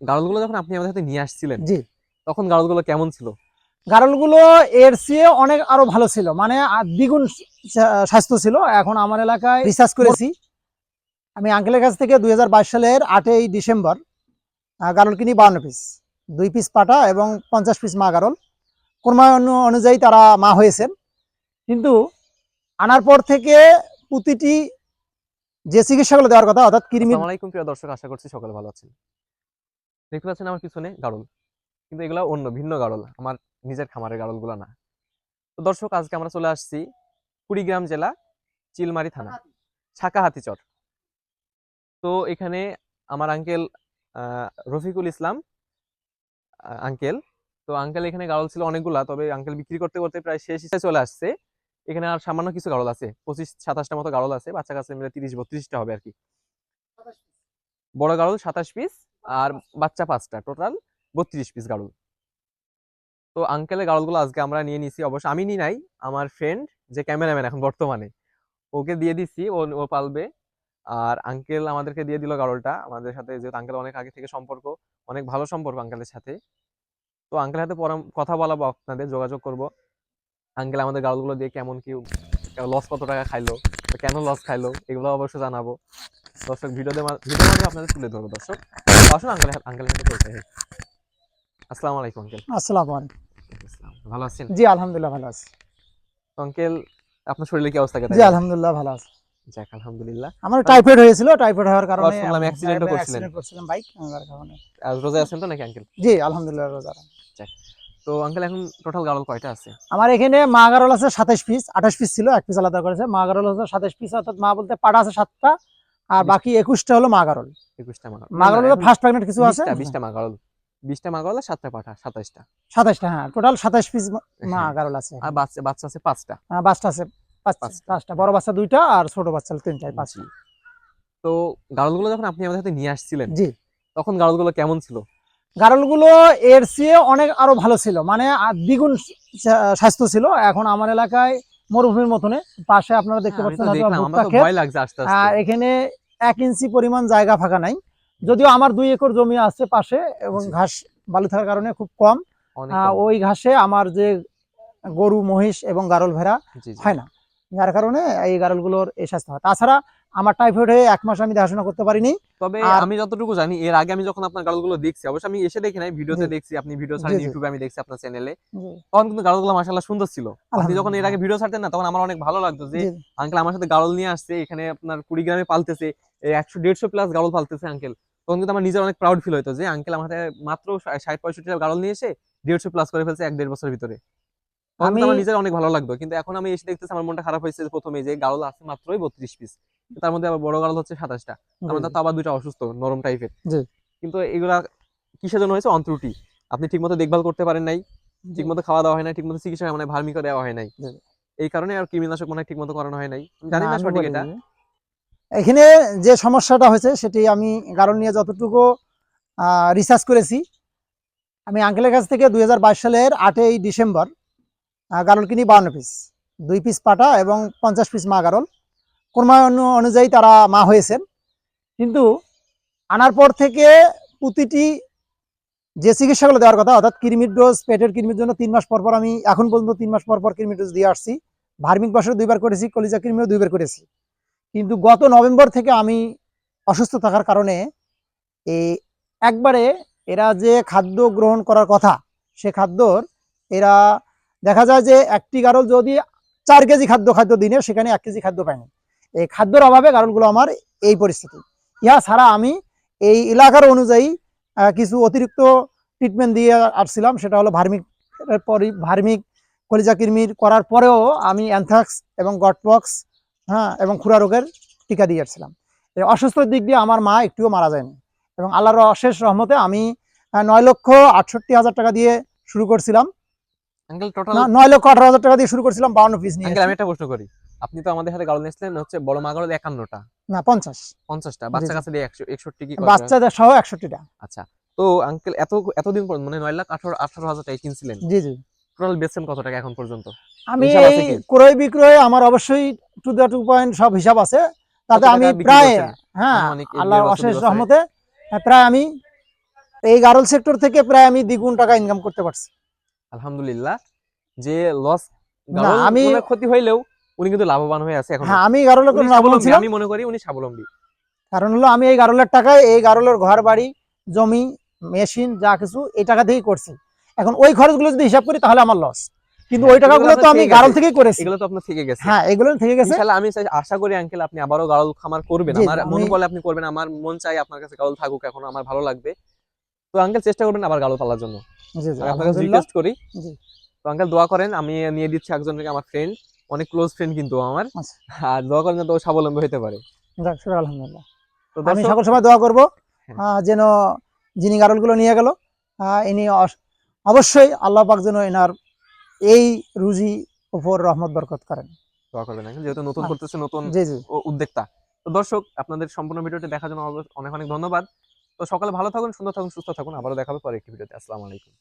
গাড়লগুলো যখন আপনি আমাদের সাথে নিয়ে আসছিলেন জি। তখন গাড়লগুলো কেমন ছিল? গারলগুলো এর চেয়ে অনেক আরও ভালো ছিল। মানে দ্বিগুণ স্বাস্থ্য ছিল। এখন আমার এলাকায় রিসার্চ করেছি। আমি আঙ্কেলের কাছ থেকে দুই সালের আটই ডিসেম্বর গারল কিনি বাউন্ন পিস দুই পিস পাটা এবং পঞ্চাশ পিস মা গারল। কোরমা অনুযায়ী তারা মা হয়েছেন। কিন্তু আনার পর থেকে প্রতিটি যে চিকিৎসাগুলো দেওয়ার কথা অর্থাৎ কৃমি প্রিয় দর্শক আশা করছি সকলে ভালো আছেন। দেখতে পাচ্ছেন আমার পিছনে গাড়ল কিন্তু এগুলো অন্য ভিন্ন গাড়ল আমার নিজের খামারের গাড়লগুলো না। তো দর্শক আজকে আমরা চলে আসছি কুড়িগ্রাম জেলা চিলমারি থানা ছাকাহাতি চর। তো এখানে আমার আঙ্কেল রফিকুল ইসলাম আঙ্কেল তো আঙ্কেল এখানে গাড়ল ছিল অনেকগুলা তবে আঙ্কেল বিক্রি করতে করতে প্রায় শেষ হিসেবে চলে আসছে। এখানে আর সামান্য কিছু গাড়ল আছে পঁচিশ সাতাশটা মতো গাড়ল আছে। বাচ্চা কাছে মিলে তিরিশ বত্রিশটা হবে আর কি। বড় গাড়ল সাতাশ পিস আর বাচ্চা পাঁচটা। টোটাল বত্রিশ পিস গাড়ল। তো আঙ্কেলের গাড়লগুলো আজকে আমরা নিয়ে নিছি। অবশ্য আমি নি নাই, আমার ফ্রেন্ড যে ক্যামেরাম্যান এখন বর্তমানে। ওকে দিয়ে দিছি, ও ও পালবে। আর আঙ্কেল আমাদেরকে দিয়ে দিল গাড়লটা। আমাদের সাথে যেহেতু আঙ্কেল অনেক আগে থেকে সম্পর্ক, অনেক ভালো সম্পর্ক আঙ্কেলের সাথে। তো আঙ্কেলের সাথে পরাম, কথা বলাবো আপনাদের, যোগাযোগ করব। আঙ্কেল আমাদের গাড়লগুলো দিয়ে কেমন কি লস কত টাকা খাইলো, কেন লস খাইলো, এগুলো অবশ্য জানাব। দর্শক ভিডিওতে ভিডিও আপনাদের তুলে ধরবো, দর্শক। আসুন আঙ্কেল আঙ্কেলের সাথে পরিচয়। আসসালামু আলাইকুম আঙ্কেল। আসসালামু আলাইকুম। ভালো আছেন? জি আলহামদুলিল্লাহ ভালো আছি। আঙ্কেল আপনার শরীরে কি অবস্থা? জি আলহামদুলিল্লাহ ভালো আছি। যাক আলহামদুলিল্লাহ। আমার টাইফয়েড হয়েছিল টাইফয়েড হওয়ার কারণে শুনলাম আমি করছিলেন। বাইক যার কারণে। রোজা আছেন তো নাকি আঙ্কেল? জি আলহামদুলিল্লাহ রোজা। তো আঙ্কেল এখন টোটাল গাড়ল কয়টা আছে? আমার এখানে মা গারল আছে সাতাশ পিস আঠাশ পিস ছিল এক পিস আলাদা করেছে। মা গারল হচ্ছে সাতাশ পিস অর্থাৎ মা বলতে পাড়া আছে সাতটা আর বাকি একুশটা হলো মা গারল একুশটা মাগাল মা গারল ফার্স্ট প্রেগনেন্ট কিছু আছে? বিশটা মাগাল বিশটা আর সাতটা পাঠা সাতাইশটা। সাতাশটা হ্যাঁ টোটাল সাতাশ পিস মা হ্যাঁ। আছে। আর বাচ্চা বাচ্চা আছে পাঁচটা। আহ, বাচ্চা আছে পাঁচটা। বড় বাচ্চা দুইটা আর ছোট বাচ্চা তিনটাই পাঁচটা। তো গাড়লগুলো যখন আপনি আমাদের সাথে নিয়ে আসছিলেন জি। তখন গাড়লগুলো কেমন ছিল? গারলগুলো এর চেয়ে অনেক আরও ভালো ছিল। মানে দ্বিগুণ স্বাস্থ্য ছিল। এখন আমার এলাকায় মরুভূমির মতনে। পাশে আপনারা দেখতে হ্যাঁ, পাচ্ছেন আর এখানে এক ইঞ্চি পরিমাণ জায়গা ফাঁকা নাই। যদিও আমার দুই একর জমি আছে পাশে এবং ঘাস বালু থাকার কারণে খুব কম। ওই ঘাসে আমার যে গরু মহিষ এবং গারল ভেড়া। হয় না। যার কারণে এই গারলগুলোর এই স্বাস্থ্য হয়। তাছাড়া আমার টাইফয়েড হয়ে এক মাস আমি দেখাশোনা করতে পারিনি। তবে আমি যতটুকু জানি এর আগে আমি যখন আপনার গাড়লগুলো দেখছি অবশ্য আমি এসে দেখি নাই ভিডিওতে দেখছি আপনি ভিডিও ছাড়েন ইউটিউবে আমি দেখছি আপনার চ্যানেলে তখন কিন্তু গাড়লগুলো মাশাআল্লাহ সুন্দর ছিল। আপনি যখন এর আগে ভিডিও ছাড়তেন না তখন আমার অনেক ভালো লাগতো যে আঙ্কেল আমার সাথে গাড়ল নিয়ে আসছে এখানে আপনার কুড়িগ্রামে পালতেছে একশো দেড়শো প্লাস গাড়ল পালতেছে আঙ্কেল তখন কিন্তু আমার নিজের অনেক প্রাউড ফিল হতো যে আঙ্কেল আমার মাত্র ষাট পঁয়ষট্টি গাড়ল নিয়ে এসে দেড়শো প্লাস করে ফেলছে এক দেড় বছরের ভিতরে। আমি- আমার নিজের অনেক ভালো লাগতো কিন্তু এখন আমি এসে দেখতেছি আমার মনটা খারাপ হয়েছে যে প্রথমে যে গাড়ল আছে মাত্রই বত্রিশ পিস তার মধ্যে আবার বড় গাড়ল হচ্ছে সাতাশটা। মধ্যে তো আবার দুইটা অসুস্থ নরম টাইপের কিন্তু এগুলা কিসের জন্য হয়েছে? অন্ত্রুটি। আপনি ঠিকমতো দেখভাল করতে পারেন নাই জি। ঠিকমতো খাওয়া দাওয়া হয় নাই ঠিকমতো চিকিৎসা মানে ভার্মিকা দেওয়া হয় নাই। এই কারণে আর কৃমিনাশক মনে হয় ঠিকমতো করানো হয় নাই। জানি না, না সঠিক এটা। এখানে যে সমস্যাটা হয়েছে সেটি আমি গারল নিয়ে যতটুকু রিসার্চ করেছি আমি আঙ্কেলের কাছ থেকে দুই হাজার বাইশ সালের আটই ডিসেম্বর গারল কিনি বাউন্ন পিস দুই পিস পাটা এবং পঞ্চাশ পিস মা গারল। কোরমা অনুযায়ী তারা মা হয়েছেন কিন্তু আনার পর থেকে প্রতিটি যে চিকিৎসাগুলো দেওয়ার কথা, অর্থাৎ কৃমির ডোজ পেটের কৃমির জন্য তিন মাস পর পর আমি এখন পর্যন্ত তিন মাস পর পর কৃমির ডোজ দিয়ে আসছি। ভার্মিক বছর দুইবার করেছি, কলিজা কৃমিও দুইবার করেছি। কিন্তু গত নভেম্বর থেকে আমি অসুস্থ থাকার কারণে এই একবারে এরা যে খাদ্য গ্রহণ করার কথা, সে খাদ্যর এরা দেখা যায় যে একটি গারল যদি চার কেজি খাদ্য খাদ্য দিনে, সেখানে এক কেজি খাদ্য পায়নি। এই খাদ্যর অভাবে গারলগুলো আমার এই পরিস্থিতি। ইহা ছাড়া আমি এই এলাকার অনুযায়ী কিছু অতিরিক্ত ট্রিটমেন্ট দিয়ে আসছিলাম, সেটা হলো ভার্মিক ভার্মিক কলিজা কৃমির করার পরেও আমি অ্যানথ্রাক্স এবং গটপক্স হ্যাঁ এবং খুরা রোগের টিকা দিয়ে আসছিলাম। এই অসুস্থর দিক দিয়ে আমার মা একটুও মারা যায়নি এবং আল্লাহর অশেষ রহমতে আমি নয় লক্ষ আটষট্টি হাজার টাকা দিয়ে শুরু করছিলাম। আঙ্কেল টোটাল না নয় লক্ষ আঠারো হাজার টাকা দিয়ে শুরু করছিলাম বাউন্ন পিস নিয়ে আঙ্কেল আমি একটা প্রশ্ন করি। আপনি তো আমাদের হাতে গাড়ল নিয়েছিলেন হচ্ছে বড় মা গাড়ল না পঞ্চাশ। পঞ্চাশটা। বাচ্চা কাছে দিয়ে একশো একষট্টি কি বাচ্চাদের সহ একষট্টিটা। আচ্ছা। তো আঙ্কেল এত এতদিন পর মানে নয় লাখ আঠারো আঠারো হাজার টাকা কিনছিলেন। জি জি। টোটাল বেচছেন কত টাকা এখন পর্যন্ত? আমি হিসাব আছে এই কি? ক্রয় বিক্রয় আমার অবশ্যই টু দ্য টু পয়েন্ট সব হিসাব আছে। তাতে আমি প্রায় হ্যাঁ আনুমানিক আল্লাহর অশেষ রহমতে হ্যাঁ, প্রায় আমি এই গারল সেক্টর থেকে প্রায় আমি দ্বিগুণ টাকা ইনকাম করতে পারছি। আলহামদুলিল্লাহ যে লস আমি- ক্ষতি হইলেও উনি কিন্তু লাভবান হয়ে আছে এখন। হ্যাঁ আমি গারলের লাভ ছিল আমি মনে করি উনি স্বাবলম্বী। কারণ হলো আমি এই গারলের টাকায় এই গারলের ঘর বাড়ি জমি মেশিন যা কিছু এই টাকা থেকেই করছি। এখন ওই খরচগুলো যদি হিসাব করি তাহলে আমার লস কিন্তু হ্যাঁ, ওই টাকাগুলো তো আমি গারল থেকেই করেছি। এগুলো তো আপনার থেকে গেছে। হ্যাঁ এগুলো থেকে গেছে। ইনশাআল্লাহ আমি চাই- আশা করি আঙ্কেল আপনি আবারও গাড়ল খামার করবেন। আমার আমি- মনে বলে আপনি করবেন আমার মন চাই আপনার কাছে গাড়ল থাকুক এখন আমার ভালো লাগবে। তো আঙ্কেল চেষ্টা করবেন আবার গাড়ল পালার জন্য। রিকোয়েস্ট করি। তো আঙ্কেল দোয়া করেন আমি নিয়ে দিচ্ছি একজনকে আমার ফ্রেন্ড অনেক ক্লোজ ফ্রেন্ড কিন্তু আমার। আচ্ছা। আর দোয়া করেন যাতে ও স্বাবলম্বী হতে পারে। যাক, শুক্র আলহামদুলিল্লাহ। তো আমি সকল সময় দোয়া করব হ্যাঁ। যেন যিনি গারলগুলো নিয়ে গেল ইনি অবশ্যই আল্লাহ পাক যেন এনার এই রুজি উপর রহমত বরকত করেন। দোয়া করবেন যেহেতু নতুন আচ্ছা। করতেছে নতুন উদ্যোক্তা। তো দর্শক আপনাদের সম্পূর্ণ ভিডিওটি দেখার জন্য অনেক অনেক ধন্যবাদ। তো সকালে ভালো থাকুন, সুন্দর থাকুন, সুস্থ থাকুন। আবারও দেখাবে পরে একটি ভিডিওতে। আসসালামু আলাইকুম।